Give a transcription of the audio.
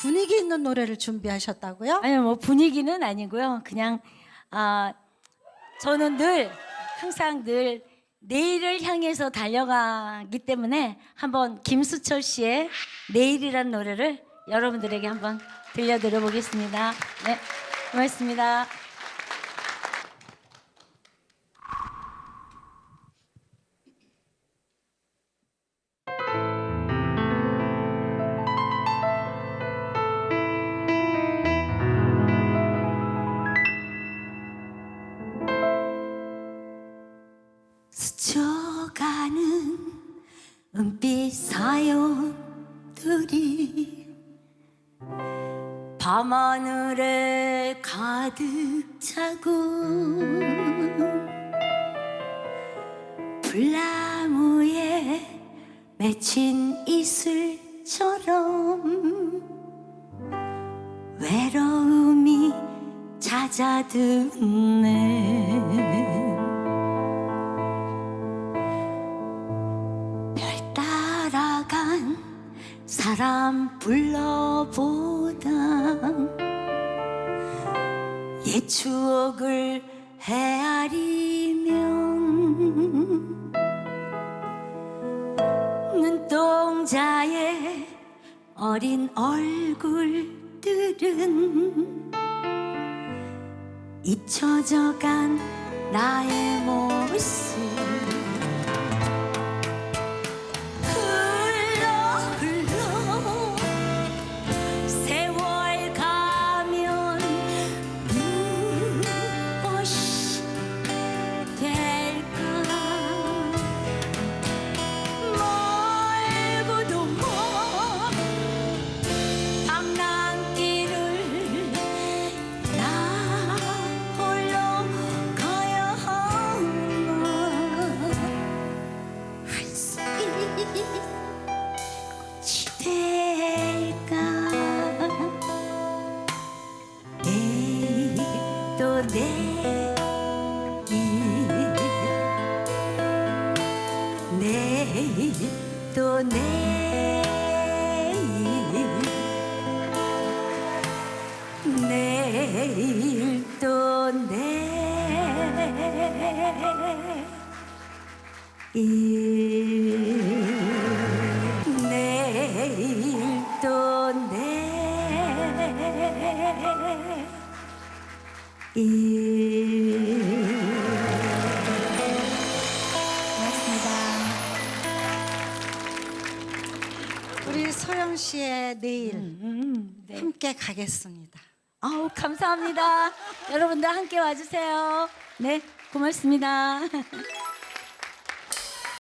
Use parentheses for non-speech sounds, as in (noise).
분위기 있는 노래를 준비하셨다고요? 아니 뭐 분위기는 아니고요. 그냥 아 저는 늘 항상 늘 내일을 향해서 달려가기 때문에 한번 김수철 씨의 내일이란 노래를 여러분들에게 한번 들려드려 보겠습니다. 네, 고맙습니다. 은빛 사연들이 밤하늘에 가득 차고 불나무에 맺힌 이슬처럼 외로움이 잦아드네 사람 불러보다 옛 추억을 헤아리면 눈동자의 어린 얼굴들은 잊혀져간 나의 모습 내일 또 내일 일 고맙습니다. 우리 소영 씨의 내일. 함께 가겠습니다. 아우 감사합니다. (laughs) 여러분들 함께 와주세요. 네, 고맙습니다. (laughs)